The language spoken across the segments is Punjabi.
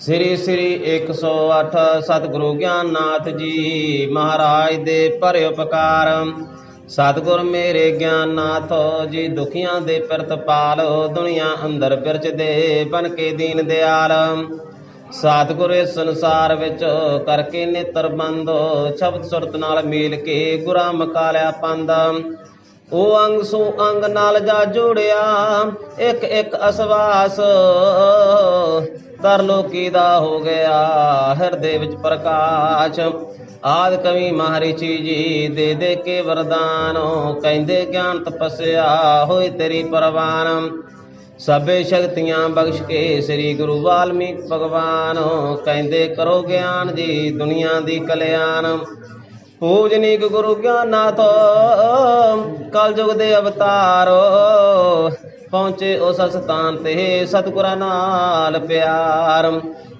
ਸ੍ਰੀ ਸ੍ਰੀ 108 ਸਤਿਗੁਰੂ ਗਿਆਨਨਾਥ ਜੀ ਮਹਾਰਾਜ ਦੇ ਭਰੇ ਉਪਕਾਰ। ਸਤਿਗੁਰ ਮੇਰੇ ਗਿਆਨਨਾਥ, ਜੀ ਦੁਖੀਆਂ ਦੇ ਪ੍ਰਤਪਾਲ, ਦੁਨੀਆ ਅੰਦਰ ਬਿਰਜਦੇ ਬਨ ਕੇ ਦੀਨ ਦਿਆਲ। ਸਤਿਗੁਰ ਇਸ ਸੰਸਾਰ ਵਿੱਚ ਕਰਕੇ ਨੇਤਰ ਬੰਦ, ਸ਼ਬਦ ਸੁਰਤ ਨਾਲ ਮੇਲ ਕੇ ਗੁਰਾਂ ਮਕਾਲਿਆ ਪੰਦ। ਉਹ ਅੰਗ ਸੂ ਅੰਗ ਨਾਲ ਜਾ ਜੋੜਿਆ, ਇੱਕ ਇੱਕ ਅਸਵਾਸ। ਤਰ ਲੋਕੀ ਦਾ ਹੋ ਗਿਆ, ਹਿਰਦੇ ਵਿੱਚ ਪ੍ਰਕਾਸ਼। ਆਦ ਕਵੀ ਮਹਾਰਿਚੀ ਜੀ ਦੇ ਦੇ ਕੇ ਵਰਦਾਨ ਕਹਿੰਦੇ, ਗਿਆਨ ਤਪੱਸਿਆ ਹੋਈ ਤੇਰੀ ਪਰਵਾਨ। ਸਭੇ ਸ਼ਕਤੀਆਂ ਬਖਸ਼ ਕੇ ਸ੍ਰੀ ਗੁਰੂ ਵਾਲਮੀਕ ਭਗਵਾਨ ਕਹਿੰਦੇ, ਕਰੋ ਗਿਆਨ ਜੀ ਦੁਨੀਆ ਦੀ ਕਲਿਆਣ। ਪੂਜਨੀਕ ਗੁਰੂ ਗਿਆਨਾਥ ਕਲਯੁਗ ਦੇ ਅਵਤਾਰ, ਪਹੁੰਚੇ ਉਸ ਸਥਾਨ ਤੇ ਸਤਿਗੁਰਾਂ ਨਾਲ ਪਿਆਰ।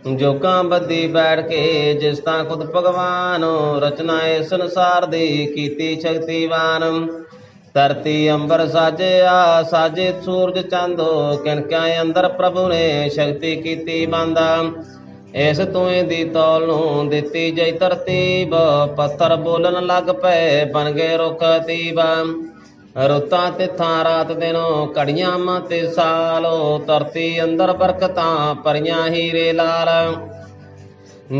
ਜੋਗਾਂ ਬੱਦੀ ਬੈਠ ਕੇ ਜਿਸ ਤਾਂ ਖੁਦ ਭਗਵਾਨ, ਰਚਨਾ ਏ ਸੰਸਾਰ ਦੀ ਕੀਤੀ ਸ਼ਕਤੀਵਾਨ। ਧਰਤੀ ਅੰਬਰ ਸਾਜਿਆ ਸਾਜੇ ਸੂਰਜ ਚੰਦੋ ਕਿਣਕਿਆਂ ਅੰਦਰ ਪ੍ਰਭੂ ਨੇ ਸ਼ਕਤੀ ਕੀਤੀ ਬੰਦਾ। ਇਸ ਤੂੰ ਦੀ ਤੌਲ ਦਿੱਤੀ ਜੈ ਤਰਤੀਬ ਪੱਥਰ ਬੋਲਣ ਲੱਗ ਪਏ ਬਨ ਗਏ ਰੁੱਖ ਤੀਬ। ਰੁੱਤਾਂ ਤੇ ਥਾਂ ਰਾਤ ਦਿਨੋਂ, ਘੜੀਆਂ ਮਾਂ ਤੇ ਸਾਲੋ ਧਰਤੀ ਅੰਦਰ ਬਰਕਤਾਂ ਪਰੀਆਂ ਹੀਰੇ ਲਾਲ।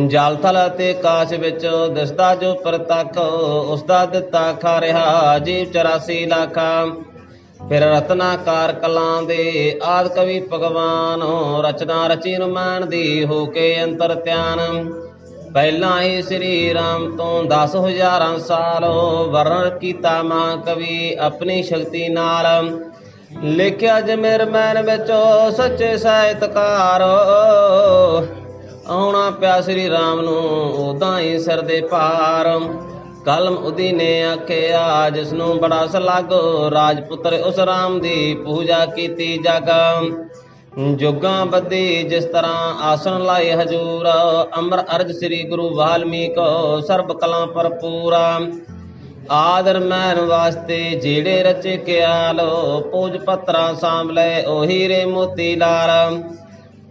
ਜਲ ਥਲ ਤੇ ਕਾਸ਼ ਵਿੱਚ ਦਿਸਦਾ ਜੋ ਪ੍ਰਤੱਖ ਉਸ ਦਾ ਦਿੱਤਾ ਖਾ ਰਿਹਾ, ਜੀਵ 84 ਲੱਖ। ਫਿਰ ਰਤਨਾਕਾਰ ਕਲਾਂ ਦੇ ਆਦ ਕਵੀ ਭਗਵਾਨ, ਰਚਨਾ ਰਚੀ ਰਮਾਨ ਦੀ ਹੋ ਕੇ ਅੰਤਰ ਧਿਆਨ। ਪਹਿਲਾਂ ਹੀ ਸ੍ਰੀ ਰਾਮ ਤੋਂ 10 ਹਜ਼ਾਰਾਂ ਸਾਲ ਵਰਣ ਕੀਤਾ ਮਾਂ ਕਵੀ ਆਪਣੀ ਸ਼ਕਤੀ ਨਾਲ। ਲਿਖਿਆ ਜਮੇਰ ਮੈਨ ਵਿੱਚ ਸੱਚੇ ਸਾਹਿਤਕਾਰ, ਆਉਣਾ ਪਿਆ ਸ੍ਰੀ ਰਾਮ ਨੂੰ ਉਦਾਂ ਹੀ ਸਿਰ ਦੇ ਭਾਰ। ਕਲਮ ਨੇ ਆਖਿਆ ਜਿਸ ਨੂੰ ਬੜਾ ਸਲਾਗੋ, ਰਾਜਪੁੱਤਰ ਉਸ ਰਾਮ ਦੀ ਪੂਜਾ ਕੀਤੀ ਜਗ। ਜੁਗਾਂ ਬੱਦੀ ਜਿਸ ਤਰ੍ਹਾਂ ਆਸਣ ਲਾਏ ਹਜੂਰ ਅਮਰ ਅਰਜ ਸ੍ਰੀ ਗੁਰੂ ਵਾਲਮੀਕ, ਸਰਬ ਕਲਾਂ ਭਰਪੂਰਾ। ਆਦਰ ਮੈਨ ਵਾਸਤੇ ਜਿਹੜੇ ਰਚ ਕਿਆਲੋ, ਪੂਜ ਪਤਰਾ ਸਾਂਭਲੇ ਉਹੀ ਰੇ ਮੋਤੀ ਲਾਲ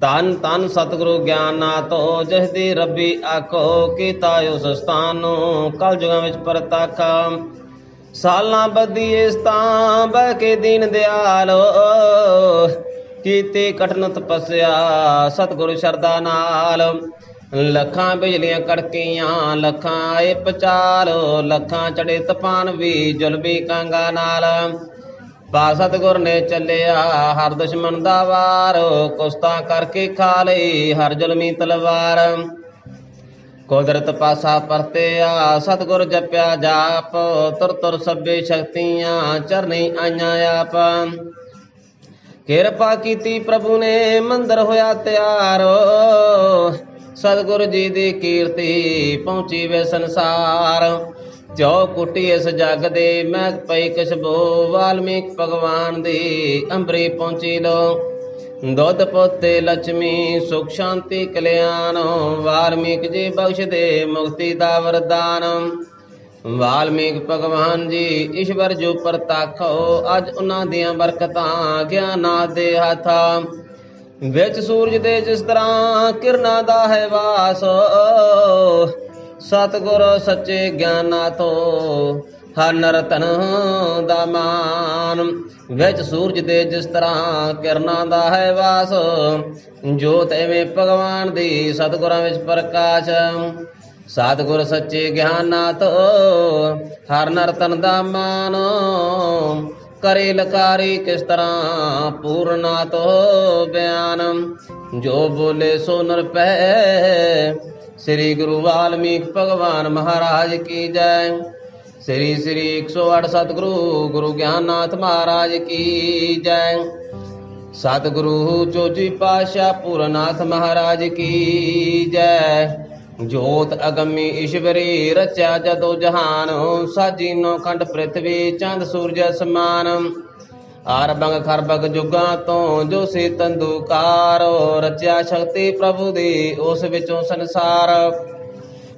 ਤਨ ਤਨ ਸਤਿਗੁਰੂ ਗਿਆਨਾਤੋ ਜਿਸ ਦੀ ਰੱਬੀ ਆਖੋ ਕੀਤਾ ਉਸ ਸਥਾਨ ਨੂੰ, ਕਲ ਯੁਗਾਂ ਵਿੱਚ ਪ੍ਰਤੱਖ। ਸਾਲਾਂ ਬੱਦੀ ਇਸ ਤਾਂ ਬਹਿ ਕੇ ਦੀਨ ਦਿਆਲੋ, ਕੀਤੀ ਕਟਨ ਤਪਸਿਆ ਸਤਿਗੁਰੂ ਸ਼ਰਦਾ ਨਾਲ। ਲੱਖਾਂ ਬਿਜਲੀਆਂ ਕੜਕੀਆਂ, ਲੱਖਾਂ ਆਏ ਪਚਾਲ, ਲੱਖਾਂ ਚੜੇ ਤਪਾਨ ਵੀ ਜੁਲਬੀ ਕਾਂਗਾ ਨਾਲ। ਬਾ ਸਤਿਗੁਰ ਨੇ ਚੱਲਿਆ, ਹਰ ਦੁਸ਼ਮਣ ਦਾ ਵਾਰ। ਕੁਸਤਾ ਕਰਕੇ ਖਾ ਲਈ ਹਰ ਜ਼ੁਲਮੀ ਤਲਵਾਰ। ਕੁਦਰਤ ਪਾਸਾ ਪਰਤਿਆ, ਸਤਿਗੁਰ ਜਪਿਆ ਜਾਪ। ਤੁਰ ਤੁਰ ਸਭੇ ਸ਼ਕਤੀਆਂ ਚਰਨੀ ਆਈਆਂ ਆਪ। ਕਿਰਪਾ ਕੀਤੀ ਪ੍ਰਭੂ ਨੇ, ਮੰਦਰ ਹੋਇਆ ਤਿਆਰ। ਸਤਿਗੁਰ ਜੀ ਦੀ ਕੀਰਤੀ ਪਹੁੰਚੀ ਵੇ ਸੰਸਾਰ। ਜੋ ਕੁੱਟੀ ਇਸ ਜਗ ਦੇ ਮਹਿ ਪਈ ਕਸ਼ਬੋ ਵਾਲਮੀਕ ਭਗਵਾਨ ਦੀ ਅੰਬਰੀ ਪਹੁੰਚੀ ਲੋ ਦੁੱਧ ਪੋਤੇ ਲక్ష్ਮੀ ਸੁਖ ਸ਼ਾਂਤੀ ਕਲਿਆਣ, ਵਾਲਮੀਕ ਜੀ ਬਖਸ਼ ਦੇ ਮੁਕਤੀ ਦਾ ਵਰਦਾਨ। ਵਾਲਮੀਕ ਭਗਵਾਨ ਜੀ, ਈਸ਼ਵਰ ਜੋ ਪ੍ਰਤੱਖੋ ਅੱਜ ਉਹਨਾਂ ਦੀਆਂ ਬਰਕਤਾਂ ਗਿਆਨਾਂ ਦੇ ਹੱਥਾਂ ਵਿੱਚ ਸੂਰਜ ਦੇ ਜਿਸ ਤਰ੍ਹਾਂ ਕਿਰਨਾਂ ਦਾ ਹੈ ਵਾਸ ਸਤਿਗੁਰ ਸੱਚੇ ਗਿਆਨਾਤੋ ਹਰ ਨਰਤਨ ਦਾ ਮਾਨ। ਵਿੱਚ ਸੂਰਜ ਦੇ ਜਿਸ ਤਰ੍ਹਾਂ ਕਿਰਨਾਂ ਦਾ ਹੈ ਵਾਸ, ਜੋਤ ਐਵੇਂ ਭਗਵਾਨ ਦੀ ਸਤਿਗੁਰਾਂ ਵਿੱਚ ਪ੍ਰਕਾਸ਼। ਸਤਿਗੁਰ ਸੱਚੇ ਗਿਆਨਾਤ ਹਰ ਨਰਤਨ ਦਾ ਮਾਨ। ਕਰੇ ਲਕਾਰੀ ਕਿਸ ਤਰ੍ਹਾਂ ਪੂਰਨਾ ਤੋ ਬਿਆਨ। ਜੋ ਬੋਲੇ ਸੋ ਨਰ ਪੈ ਸ੍ਰੀ ਗੁਰੂ ਵਾਲਮੀਕ ਭਗਵਾਨ ਮਹਾਰਾਜ ਕੀ ਜੈ। ਸ੍ਰੀ ਸ੍ਰੀ 108 ਸਤਿਗੁਰੂ ਗੁਰੂ ਗਿਆਨਨਾਥ ਮਹਾਰਾਜ ਕੀ ਜੈ। ਸਤਿਗੁਰੂ ਚੋਜੀ ਪਾਸ਼ਾ ਪੂਰਨਾਥ ਮਹਾਰਾਜ ਕੀ ਜੈ। ਜੋਤ ਅਗੰਮੀ ਈਸ਼ਵਰੀ ਰਚਿਆ ਜਦੋ ਜਹਾਨ ਸਾਜੀ ਨੋ ਖੰਡ ਪ੍ਰਿਥਵੀ ਚੰਦ ਸੂਰਜ ਸਮਾਨ ਆਰਬੰਗ ਖਰਬਗ ਜੁਗਾਂ ਤੋਂ ਜੋ ਸੀ ਤੰਦੂਕਾਰ ਰਚਿਆ ਸ਼ਕਤੀ ਪ੍ਰਭੂ ਦੀ, ਉਸ ਵਿੱਚੋਂ ਸੰਸਾਰ।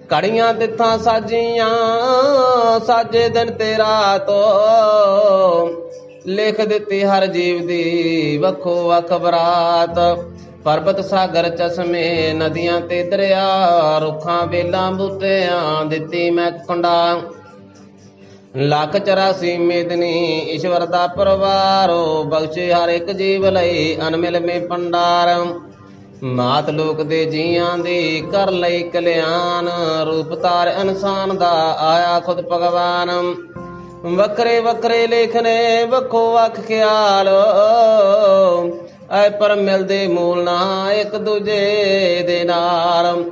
ਕੜੀਆਂ ਤਿੱਥਾਂ ਸਾਜੀਆਂ, ਸਾਜੇ ਦਿਨ ਤੇ ਰਾਤ ਲਿਖ ਦਿੱਤੀ ਹਰ ਜੀਵ ਦੀ ਵੱਖੋ ਵੱਖ ਬਰਾਤ ਪਰਬਤ ਸਾਗਰ ਚਸ਼ਮੇ ਨਦੀਆਂ ਤੇ ਦਰਿਆ, ਰੁੱਖਾਂ, ਵੇਲਾਂ ਬੂਟਿਆਂ ਦਿੱਤੀ ਮੈਂ ਕੁੰਡਾ। ਲੱਖ 84 ਮੇਦਨੀ ਈਸ਼ਵਰ ਦਾ ਪਰਵਾਰੋ, ਬਖਸ਼ੇ ਹਰ ਇੱਕ ਜੀਵ ਲਈ ਅਨਮਿਲ ਮੇ ਪੰਡਾਰ ਮਾਤ ਲੋਕ ਦੇ ਜੀਆਂ ਦੀ ਕਰ ਲਈ ਕਲਿਆਣ, ਰੂਪ ਤਾਰ ਇਨਸਾਨ ਦਾ ਆਇਆ ਖੁਦ ਭਗਵਾਨ। ਵੱਖਰੇ ਵੱਖਰੇ ਲੇਖਨੇ ਵੱਖੋ ਵਖ ਖਿਆਲ, ਐ ਪਰ ਮਿਲਦੇ ਮੂਲ ਨਾ ਇੱਕ ਦੂਜੇ ਦੇ ਨਾਲ।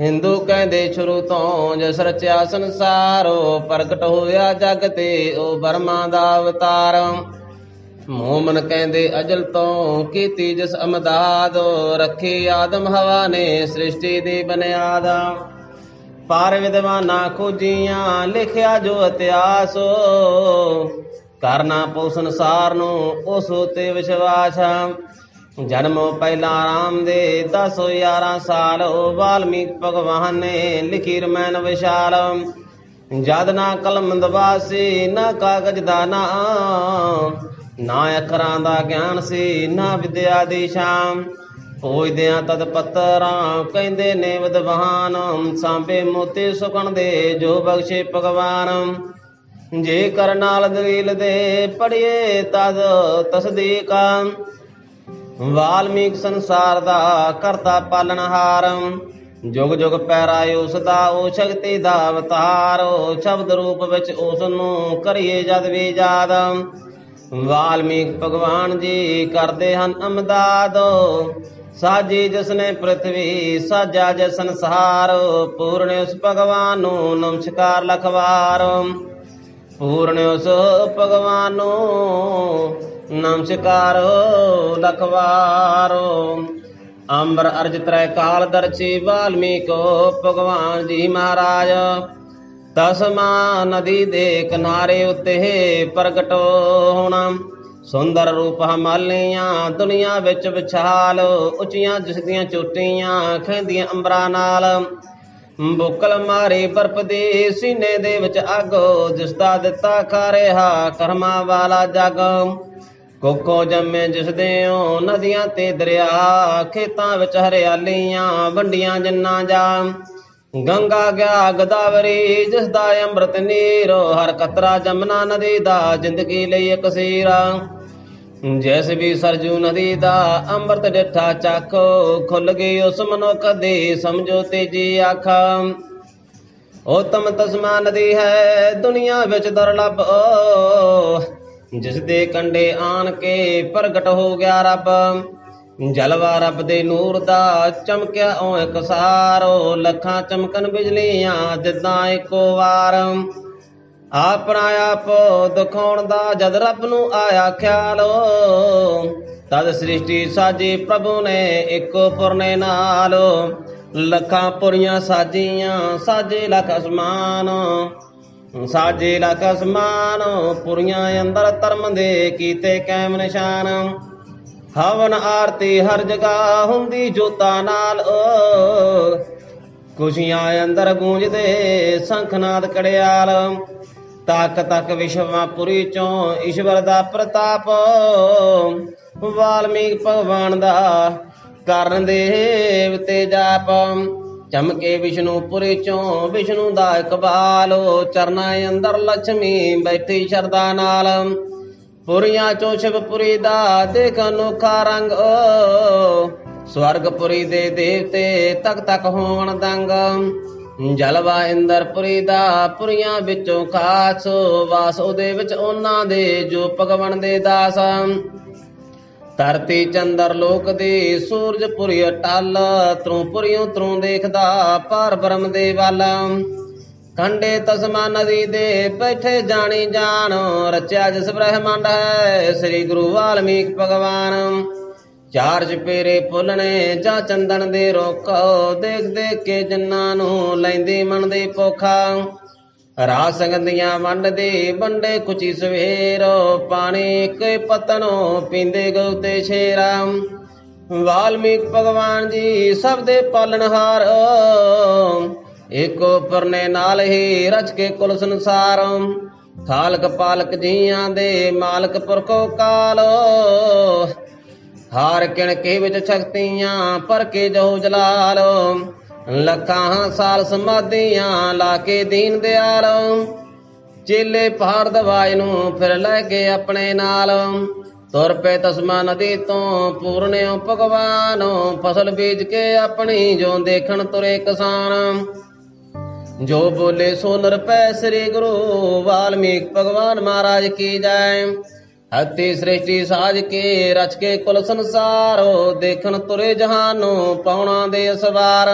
ਹਿੰਦੂ ਕਹਿੰਦੇ ਸ਼ੁਰੂ ਤੋਂ ਜਿਸ ਰਚਿਆ ਸੰਸਾਰੋ, ਪ੍ਰਗਟ ਹੋਇਆ ਜਗ ਤੇ ਉਹ ਬਰਮਾ ਦਾ ਅਵਤਾਰ। ਮੋਮਨ ਕਹਿੰਦੇ ਅਜਲ ਤੋਂ ਕੀਤੀ ਜਿਸ ਅਮਦਾਦ, ਰੱਖੀ ਆਦਮ ਹਵਾ ਨੇ ਸ੍ਰਿਸ਼ਟੀ ਦੀ ਬੁਨਿਆਦ। ਪਾਰ ਵਿਦਵਾਨਾਂ ਖੋਜੀਆਂ, ਲਿਖਿਆ ਜੋ ਇਤਿਹਾਸ। ਕਰਨਾ ਪੋ ਸੰਸਾਰ ਨੂੰ ਉਸ ਉਤੇ ਵਿਸ਼ਵਾਸ। ਜਨਮੋ ਪਹਿਲਾ ਰਾਮ ਦੇ 10 11 ਸਾਲ ਵਾਲਮੀਕ ਭਗਵਾਨ ਨੇ ਲਿਖੀ ਰਮੈਨ ਵਿਸ਼ਾਲ। ਜਦ ਨਾ ਕਲਮ ਦਵਾਸੀ ਨਾ ਕਾਗਜ਼ ਦਾ ਨਾ ਨਾ ਅੱਖਰਾਂ ਦਾ ਗਿਆਨ ਸੀ, ਨਾ ਵਿਦਿਆ ਦੀ ਸ਼ਾਮ। ਪੂਜਦਿਆਂ ਤਦ ਪੱਤਰਾਂ ਕਹਿੰਦੇ ਨੇ ਵਿਦਵਾਨ, ਸਾਂਭੇ ਮੋਤੀ ਸੁਕਣ ਦੇ, ਜੋ ਬਖਸ਼ੇ ਭਗਵਾਨ। ਜੇ ਕਰ ਨਾਲ ਦਲੀਲ ਦੇ ਪੜੀਏ ਤਦ ਤਸਦੀਕ ਵਾਲਮੀਕ ਸੰਸਾਰ ਦਾ ਕਰਤਾ ਪਾਲਣਹਾਰ ਜੁਗ ਜੁਗ ਪੈਰਾ ਉਸ ਦਾ, ਉਹ ਸ਼ਕਤੀ ਦਾ ਅਵਤਾਰ। ਸ਼ਬਦ ਰੂਪ ਵਿੱਚ ਉਸ ਨੂੰ ਕਰੀਏ ਜਦ ਵੀ ਯਾਦ। ਵਾਲਮੀਕ ਭਗਵਾਨ ਜੀ ਕਰਦੇ ਹਨ ਅਮਦਾਦ। ਸਾਜੀ ਜਿਸਨੇ ਪ੍ਰithvi ਸਾਜਾ ਜਿਸ ਸੰਸਾਰ। ਪੂਰਨ ਉਸ ਭਗਵਾਨ ਨੂੰ ਨਮਸਕਾਰ ਲਖਵਾਰ। ਪੂਰਨ ਉਸ ਭਗਵਾਨ ਨੂੰ ਨਮਸਕਾਰ ਲਖਵਾਰੋ। ਅੰਬਰ ਅਰਜ ਤਰੈ ਕਾਲ ਦਰਚੀ ਵਾਲਮੀਕ, ਭਗਵਾਨ ਜੀ ਮਹਾਰਾਜ। ਤਸਮਾ ਨਦੀ ਦੇ ਕਿਨਾਰੇ ਉੱਤੇ ਪ੍ਰਗਟ ਹੋਣਾ। ਸੁੰਦਰ ਰੂਪ ਹਮਾਲੀਆਂ ਦੁਨੀਆ ਵਿੱਚ ਵਿਛਾਲ ਉੱਚੀਆਂ ਜਿਸ ਦੀਆਂ ਚੋਟੀਆਂ ਖੈਂਦੀਆਂ ਅੰਬਰਾਂ ਨਾਲ। ਬੁਕਲ ਮਾਰੇ ਬਰਪ ਦੇ ਸੀਨੇ ਦੇ ਵਿੱਚ ਅੱਗ ਜਿਸ ਦਾ ਦਿੱਤਾ ਖਾ ਰਿਹਾ ਕਰਮਾ ਵਾਲਾ ਜਗ। ਕੋਕੋ ਜੰਮੇ ਜਿਸ ਦੇਓ ਨਦੀਆਂ ਤੇ ਦਰਿਆ, ਖੇਤਾਂ ਵਿੱਚ ਹਰਿਆਲੀਆਂ, ਵੰਡੀਆਂ ਜੰਨਾ ਜਾ। ਗੰਗਾ ਗਿਆ ਗਦਾਵਰੀ, ਜਿਸ ਦਾ ਅੰਮ੍ਰਿਤ ਨੀਰ, ਹਰ ਕਤਰਾ ਜਮਨਾ ਨਦੀ ਦਾ, ਜ਼ਿੰਦਗੀ ਲਈ ਇੱਕ ਸੀਰਾ। ਜੈਸ ਵੀ ਸਰਜੂ ਨਦੀ ਦਾ ਅੰਮ੍ਰਿਤ ਡਿਠਾ ਚੱਕੋ, ਖੁੱਲ ਗਈ ਉਸ ਮਨੁੱਖ ਦੀ, ਸਮਝੋ ਤੇਜੀ ਆਖਾਂ ਉਤਮ ਤਸਮਾ ਨਦੀ ਹੈ ਦੁਨੀਆ ਵਿੱਚ ਦੁਰਲਭ। ਜਿਸ ਦੇ ਕੰਡੇ ਆਣ ਕੇ ਪ੍ਰਗਟ ਹੋ ਗਿਆ ਰੱਬ, ਜਲਵਾ ਰੱਬ ਦੇ ਨੂਰ ਦਾ ਚਮਕਿਆ ਉਹ ਇੱਕ ਲੱਖਾਂ ਚਮਕਨ ਬਿਜਲੀਆਂ ਜਿੱਦਾਂ ਇੱਕੋ ਵਾਰ। ਆਪਣਾ ਆਪ ਦਿਖਾਉਣ ਦਾ ਜਦ ਰੱਬ ਨੂੰ ਆਇਆ ਖਿਆਲ, ਤਦ ਸ੍ਰਿਸ਼ਟੀ ਸਾਜੀ ਪ੍ਰਭੂ ਨੇ ਇੱਕੋ ਪੁਰਨੇ ਨਾਲ। ਲੱਖਾਂ ਪੁਰੀਆਂ ਸਾਜੀਆਂ, ਸਾਜੇ ਲੱਖ ਅਸਮਾਨ। ਸਾਜੇ ਲੱਖ ਅਸਮਾਨ ਪੁਰੀਆਂ ਅੰਦਰ ਧਰਮ ਦੇ ਕੀਤੇ ਕਾਇਮ ਨਿਸ਼ਾਨ। ਹਵਨ ਆਰਤੀ ਹਰ ਜਗ੍ਹਾ ਹੁੰਦੀ ਜੋਤਾ ਨਾਲ। ਓ ਖੁਸ਼ੀਆਂ ਅੰਦਰ ਗੂੰਜਦੇ ਸੰਖਨਾਦ ਕੜਿਆਲ। ਤੱਕ ਤੱਕ ਵਿਸ਼ਵਾਂ ਪੁਰੀ ਚੋਂ ਈਸ਼ਵਰ ਦਾ ਪ੍ਰਤਾਪ। ਵਾਲਮੀਕ ਭਗਵਾਨ ਦਾ ਕਰਨ ਦੇਵ ਤੇ ਜਾਪ ਚਮਕੇ ਵਿਸ਼ਨੂੰ ਪੁਰੀ ਚੋਂ, ਵਿਸ਼ਨੂੰ ਦਾ ਇਕਬਾਲ ਚਰਨਾ ਅੰਦਰ ਲక్ష్ਮੀ ਬੈਠੀ ਸ਼ਰਦਾ ਨਾਲ। ਪੁਰੀਆਂ ਚੋਂ ਸ਼ਿਵਪੁਰੀ ਦਾ ਦੇਖ ਅਨੋਖਾ ਰੰਗ ਸਵਰਗਪੁਰੀ ਦੇ ਦੇਵਤੇ ਤਕ ਤਕ ਹੋਣ ਦੰਗ। ਜਲਵਾ ਇੰਦਰਪੁਰੀ ਦਾ ਪੁਰੀਆਂ ਵਿੱਚੋਂ ਖਾਸ ਵਾਸ, ਉਹਦੇ ਵਿੱਚ ਉਹਨਾਂ ਦੇ ਜੋ ਭਗਵਨ ਦੇ ਦਾਸ। ਧਰਤੀ ਚੰਦਰ ਲੋਕ ਦੀ, ਸੂਰਜ ਪੁਰੀ ਅਟਲ, ਤਰੂ ਪੁਰੀਓ ਤਰੂ ਦੇਖਦਾ ਪਰ ਬ੍ਰਹਮ ਦੇ ਵੱਲ। ਕੰਡੇ ਤਸਮਾ ਨਦੀ ਦੇ ਬੈਠੇ ਜਾਣੀ ਜਾਣ, ਰਚਿਆ ਜਿਸ ਬ੍ਰਹਮੰਡ ਹੈ, ਸ੍ਰੀ ਗੁਰੂ ਵਾਲਮੀਕ ਭਗਵਾਨ। ਚਾਰ ਚਪੇਰੇ ਫੁੱਲਣੇ, ਜਾਂ ਚੰਦਨ ਦੇ ਰੋਕੋ ਦੇਖ ਦੇਖ ਕੇ ਜੰਨਾਂ ਨੂੰ ਲੈਂਦੀ ਮਨ ਦੇ ਪੋਖਾ ਰਾਸ ਸੰਗੰਦੀਆਂ ਵੰਡ ਦੇ ਵੰਡੇ ਕੁਚੀ ਸਵੇਰ, ਪਾਣੀ ਕੇ ਪਤਨੋ ਪੀਂਦੇ ਗਉ ਤੇ ਸ਼ੇਰਾ। ਵਾਲਮੀਕ ਭਗਵਾਨ ਜੀ ਸਭ ਦੇ ਪਾਲਣਹਾਰ ਏਕੋ ਪਰਨੇ ਨਾਲ ਹੀ ਰਚ ਕੇ ਕੁਲ ਸੰਸਾਰ। ਖਾਲਕ ਪਾਲਕ ਜੀਆਂ ਦੇ ਮਾਲਕ ਪੁਰਖੋ ਕਾਲ ਹਾਰ ਕਿਣ ਕੇ ਵਿੱਚ ਸ਼ਕਤੀਆਂ ਪਰ ਕੇ ਜੋ ਜਲਾਲ। ਲੱਖਾਂ ਸਾਲ ਸਮਾਧੀਆਂ ਲਾ ਕੇ ਦੀਨ ਦਿਆਲ। ਚੇਲੇ ਪਹਾੜ ਦਵਾਈ ਨੂੰ ਫਿਰ ਲੈ ਕੇ ਆਪਣੇ ਨਾਲ। ਤੁਰ ਪਏ ਤਸਮਾ ਨਦੀ ਤੋਂ ਪੂਰਨਿਓ ਭਗਵਾਨ। ਫਸਲ ਬੀਜ ਕੇ ਆਪਣੀ ਜੋ ਦੇਖਣ ਤੁਰੇ ਕਿਸਾਨ। ਜੋ ਬੋਲੇ ਸੋ ਨਰਪੈ ਸ੍ਰੀ ਗੁਰੂ ਵਾਲਮੀਕ ਭਗਵਾਨ ਮਹਾਰਾਜ ਕੀ ਜੈ। ਹਤੀ ਸ੍ਰਿਸ਼ਟੀ ਸਾਜ ਕੇ, ਰਚ ਕੇ ਕੁਲ ਸੰਸਾਰੋ, ਦੇਖਣ ਤੁਰੇ ਜਹਾਨੋਂ, ਪਾਉਣਾ ਦੇ ਅਸਵਾਰ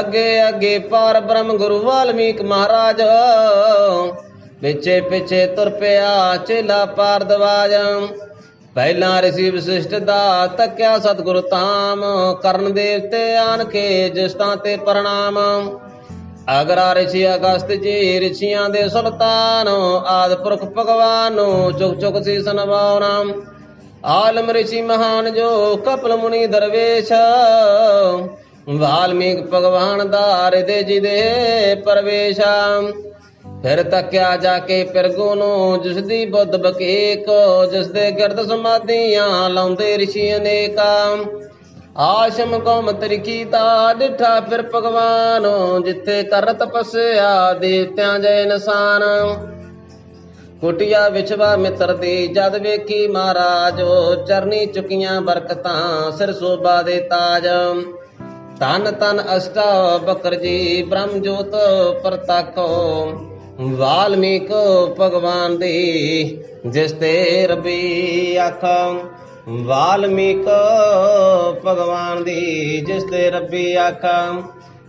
ਅੱਗੇ ਅੱਗੇ ਪਰ ਬ੍ਰਹਮ ਗੁਰੂ ਵਾਲਮੀਕ ਮਹਾਰਾਜ, ਪਿੱਛੇ ਪਿੱਛੇ ਤੁਰ ਪਿਆ ਚੇਲਾ ਪਾਰ ਦਵਾਜ। ਪਹਿਲਾਂ ਰਿਸ਼ੀ ਵਿਸ਼ਿਸ਼ਟ ਦਾ ਤੱਕਿਆ ਸਤਿਗੁਰ ਤਾਮ ਕਰਨ ਦੇਵਤੇ ਆਨ ਕੇ ਜਿਸਤਾਂ ਤੇ ਪ੍ਰਣਾਮ। ਅਗਰਾ ਰਿਸ਼ੀ ਅਗਸਤ ਜੀ ਰਿਸ਼ੀਆਂ ਦੇ ਸੁਲਤਾਨ, ਆਦ ਪੁਰਖ ਭਗਵਾਨ, ਚੁਕ ਚੁਕ ਸੀ ਸਨਵਾਉਣਾ। ਆਲਮ ਰਿਸ਼ੀ ਮਹਾਨ ਜੋ ਕਪਲ ਮੁਨੀ ਦਰਵੇਸ਼, ਵਾਲਮੀਕ ਭਗਵਾਨ ਦਾ ਹਿਰਦੇ ਜੀ ਦੇ ਪਰਵੇਸ਼। ਫਿਰ ਤੱਕਿਆ ਜਾ ਕੇ ਪਿਰਗੂ ਨੂੰ ਜਿਸ ਦੀ ਬੁੱਧ ਬਕੇਕ, ਜਿਸ ਦੇ ਗਿਰਦ ਸਮਾਧੀਆਂ ਲਾਉਂਦੇ ਰਿਸ਼ੀ ਅਨੇਕਾ। ਆਸ਼ਮ ਕੌਮ ਤਰੀਕੀ ਤਾ ਡਿਠਾ ਫਿਰ ਭਗਵਾਨ, ਜਿੱਥੇ ਕਰ ਤਪੱਸਿਆ ਦੇਵਤਿਆਂ ਜੈ ਨਿਸ਼ਾਨ। ਕੁਟਿਆ ਵਿਛਵਾ ਮਿੱਤਰ ਦੀ ਜਦ ਵੇਖੀ ਮਹਾਰਾਜੋ, ਚਰਨੀ ਚੁਕੀਆਂ ਬਰਕਤਾਂ ਸਿਰ ਸੋਭਾ ਦੇ ਤਾਜ। ਤਨ ਤਨ ਅਸ਼ਟਾ ਬਕਰ ਜੀ, ਬ੍ਰਹਮ ਜੋਤ ਪ੍ਰਤੱਖੋ। ਵਾਲਮੀਕ ਭਗਵਾਨ ਦੀ ਜਿਸ ਤੇ ਰਬੀ ਅੱਖ। ਵਾਲਮੀਕ ਭਗਵਾਨ ਦੀ, ਜਿਸ ਤੇ ਰੱਬੀ ਅੱਖ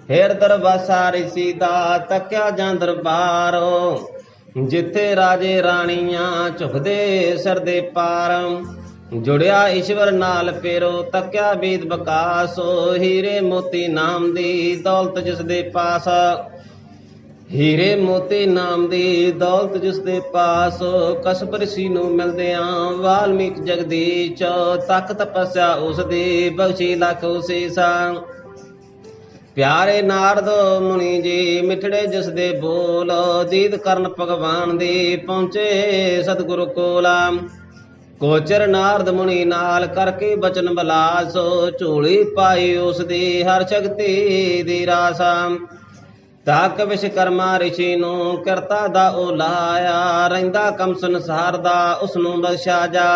ਫੇਰ ਦਰਬਾਸਾ ਰਿਸ਼ੀ ਦਾ ਤੱਕਿਆ ਜਾਂ ਦਰਬਾਰੋ, ਜਿੱਥੇ ਰਾਜੇ ਰਾਣੀਆਂ ਝੁਕਦੇ ਸਿਰ ਦੇ ਪਾਰ, ਜੁੜਿਆ ਈਸ਼ਵਰ ਨਾਲ ਪੇਰੋ, ਤੱਕਿਆ ਬੀਦ ਬਕਾਸੋ, ਹੀਰੇ ਮੋਤੀ ਨਾਮ ਦੀ ਦੌਲਤ ਜਿਸ ਦੇ ਪਾਸ ਹੀਰੇ ਮੋਤੀ ਨਾਮ ਦੀ ਦੌਲਤ ਜਿਸ ਦੇ ਪਾਸ ਕਸਬ ਰਿਸ਼ੀ ਨੂੰ ਮਿਲਦਿਆਂ ਵਾਲਮੀਕ ਜਗਦੀਚ ਤੱਕ ਤਪੱਸਿਆ ਉਸ ਦੀ ਬਖਸ਼ੀ ਲੱਖ ਉਸੀਸਾ ਪਿਆਰੇ ਨਾਰਦ ਮੁਨੀ ਜੀ, ਮਿੱਠੜੇ ਜਿਸ ਦੇ ਬੋਲ ਦੀਦ ਕਰਨ ਭਗਵਾਨ ਦੀ ਪਹੁੰਚੇ ਸਤਿਗੁਰੂ ਕੋਲ। ਕੋਚਰ ਨਾਰਦ ਮੁਨੀ ਨਾਲ ਕਰਕੇ ਬਚਨ ਬਲਾਸ, ਝੋਲੀ ਪਾਈ ਉਸ ਦੀ ਹਰ ਸ਼ਕਤੀ ਦੀ ਰਾਸਾ। ਤਾਕ ਵਿਸ਼ਕਰਮਾ ਰਿਸ਼ੀ ਨੂੰ ਕਰਤਾ ਦਾ ਉਹ ਰਹਿੰਦਾ ਕਮ ਸੰਸਾਰ ਦਾ ਉਸ ਨੂੰ ਬਖਸ਼ਾ ਜਾ।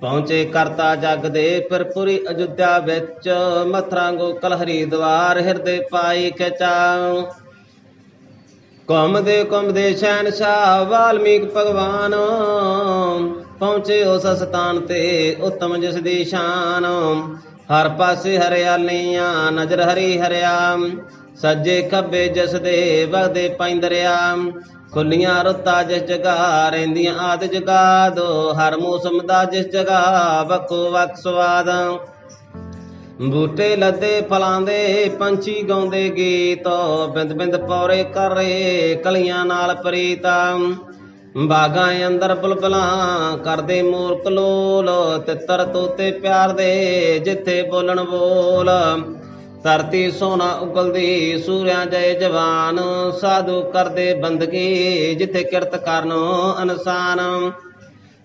ਪਹੁੰਚੇ ਕਰਤਾ ਜਗ ਦੇ ਪਰਪੁਰੀ ਅਯੁੱਧਿਆ ਵਿੱਚ, ਮਥਰਾ ਗੋਕਲ ਹਰੀਦਵਾਰ ਹਿਰਦੇ ਪਾਈ ਖਿਚਾ। ਘੁੰਮਦੇ ਘੁੰਮਦੇ ਸ਼ਹਿਨਸ਼ਾਹ ਵਾਲਮੀਕ ਭਗਵਾਨ, ਪਹੁੰਚੇ ਉਸ ਸਥਾਨ ਤੇ ਉਤਮ ਜਿਸ ਦੀ ਸ਼ਾਨ। ਹਰ ਪਾਸੇ ਹਰਿਆਲੀਆਂ, ਨਜ਼ਰ ਹਰੀ ਹਰਿਆਮ। ਸੱਜੇ ਖੱਬੇ ਜਿਸ ਦੇ ਵਗਦੇ ਪੈਂਦਰਿਆ ਖੁੱਲੀਆਂ ਰੁੱਤਾਂ ਜਿਸ ਜਗ੍ਹਾ ਰਹਿੰਦੀਆਂ ਆਦ ਜਗਾ ਦੋ ਹਰ ਮੌਸਮ ਦਾ ਜਿਸ ਜਗ੍ਹਾ, ਵੱਖੋ ਵੱਖ ਸਵਾਦ। ਬੂਟੇ ਲੱਦੇ ਫਲਾਂ ਦੇ ਪੰਛੀ ਗਾਉਂਦੇ ਗੀਤ, ਬਿੰਦ ਬਿੰਦ ਪੌਰੇ ਕਰ ਰਹੇ ਕਲੀਆਂ ਨਾਲ ਪ੍ਰੀਤਾ। ਬਾਗਾਂ ਅੰਦਰ ਬੁਲਬੁਲਾਂ ਕਰਦੇ ਮੋਰ ਕਲੋਲ ਤਿੱਤਰ ਤੋਤੇ ਪਿਆਰ ਦੇ ਜਿੱਥੇ ਬੋਲਣ ਬੋਲ। ਧਰਤੀ ਸੋਨਾ ਉਗਲਦੀ, ਸੂਰਿਆਂ ਜੈ ਜਵਾਨ, ਸਾਧੂ ਕਰਦੇ ਬੰਦਗੀ, ਜਿੱਥੇ ਕਿਰਤ ਕਰਨ ਇਨਸਾਨ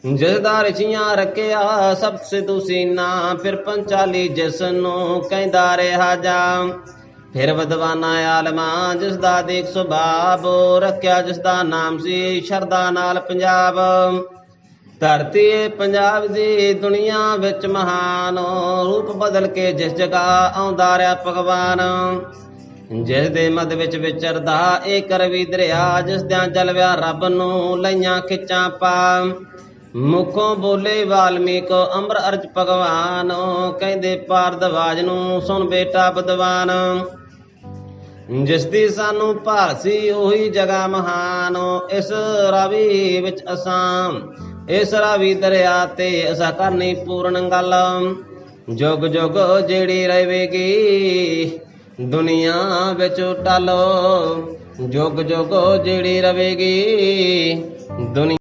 ਜਿਸ ਰਚੀਆਂ ਰੱਖਿਆ, ਸਭ ਸਿਧੂ ਸੀਨਾ ਫਿਰ ਪੰਚਾਲੀ ਜਿਸ ਨੂੰ ਕਹਿੰਦਾ ਰਿਹਾ ਜਾ। ਫਿਰ ਵਿਦਵਾਨਾ ਆਲਮਾ ਜਿਸ ਦਾ ਦੇਖ ਸੁਭਾਵ ਰੱਖਿਆ ਜਿਸ ਦਾ ਨਾਮ ਸੀ ਸ਼ਰਦਾ ਨਾਲ ਪੰਜਾਬ। ਧਰਤੀ ਪੰਜਾਬ ਦੀ ਦੁਨੀਆ ਵਿੱਚ ਮਹਾਨ, ਰੂਪ ਬਦਲ ਕੇ ਜਿਸ ਜਗ੍ਹਾ ਆਉਂਦਾ ਰਿਹਾ ਭਗਵਾਨ। ਜਿਸ ਦੇ ਮਦ ਵਿੱਚ ਵਿਚਰਦਾ ਇਹ ਕਰਵੀ ਦਰਿਆ, ਜਿਸ ਦਿਆਂ ਜਲਵਿਆ ਰੱਬ ਨੂੰ ਲਈਆਂ ਖਿੱਚਾਂ ਪਾ। ਮੁਖੋਂ ਬੋਲੇ ਵਾਲਮੀਕ ਅਮਰ ਅਰਜ ਭਗਵਾਨ, ਕਹਿੰਦੇ ਪਾਰਦਵਾਜ ਨੂੰ ਸੁਣ ਬੇਟਾ ਬਦਵਾਨ ਜਿਸ ਦੀ ਸਾਨੂੰ ਭਾਸੀ ਉਹੀ ਜਗਾ ਮਹਾਨ, ਇਸ ਰਵੀ ਵਿੱਚ ਅਸਾਂ ਇਸ ਵੀ ਦਰਿਆ ਤੇ ਅਸਾ ਕਰਨੀ ਪੂਰਨ ਗੱਲ। ਜੁਗ ਜੁਗ ਜਿਹੜੀ ਰਹੇਗੀ ਦੁਨੀਆ ਵਿੱਚ ਟਲੋ। ਜੁਗ ਜੁਗ ਜਿਹੜੀ ਰਹੇਗੀ ਦੁਨੀਆ